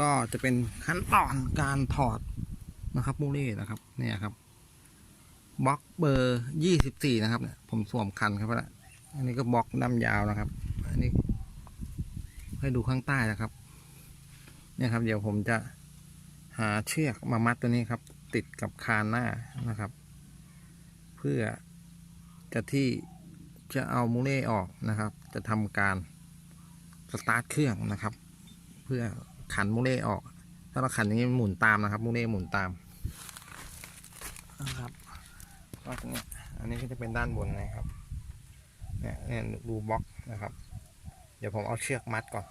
ก็จะเป็นขั้นตอนการถอดนะครับมูเล่นะครับเนี่ยครับบล็อกเบอร์ยี่สิบสี่นะครับเนี่ยผมสวมคันครับแล้วอันนี้ก็บล็อกด้ายาวนะครับ อันนี้ ให้ดูข้างใต้นะครับ เนี่ยครับ เดี๋ยวผมจะหาเชือกมามัดตัวนี้ครับ ติดกับคานหน้านะครับ เพื่อจะที่จะเอามูเล่ออกนะครับ จะทำการสตาร์ทเครื่องนะครับ เพื่อ ขันมูเล่ออก ถ้าเราขันอย่างนี้มันหมุนตามนะครับมูเล่หมุนตามนะครับก็ตรงนี้อันนี้ก็จะเป็นด้านบนนะครับเนี่ยเนี่ยรูบล็อกนะครับ เดี๋ยวผมเอาเชือกมัดก่อน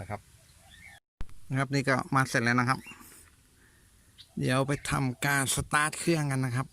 นะครับ นะครับนี่ก็มัดเสร็จแล้วนะครับ เดี๋ยวไปทำการสตาร์ทเครื่องกันนะครับ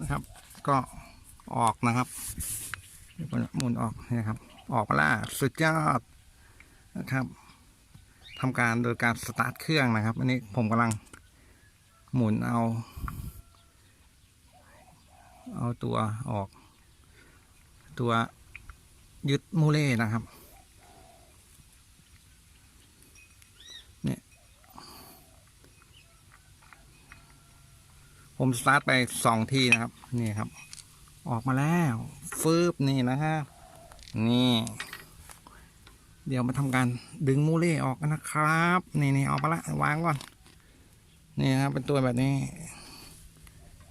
นะครับ ก็ออกนะครับหมุนออกนี่ครับ ออกมาแล้วสุดยอดนะครับทำการโดยการสตาร์ทเครื่องนะครับ อันนี้ผมกำลังหมุนเอา เอาตัวออก ตัวยึดมูเล่นะครับ ผมสตาร์ทไปสองทีนะครับ นี่ครับ ออกมาแล้วฟืบนี่นะครับนี่ เดี๋ยวมาทำการดึงมูเล่ออกกันนะครับ นี่นี่ออกมาละวางก่อน นี่ครับ เป็นตัวแบบนี้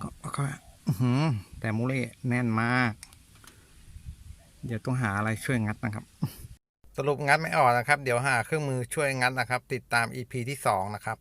ก็ก็อื้อหือแต่มูเล่แน่นมาก เดี๋ยวต้องหาอะไรช่วยงัดนะครับ สรุปงัดไม่ออกนะครับ เดี๋ยวหาเครื่องมือช่วยงัดนะครับ ติดตาม EP ที่สองนะครับ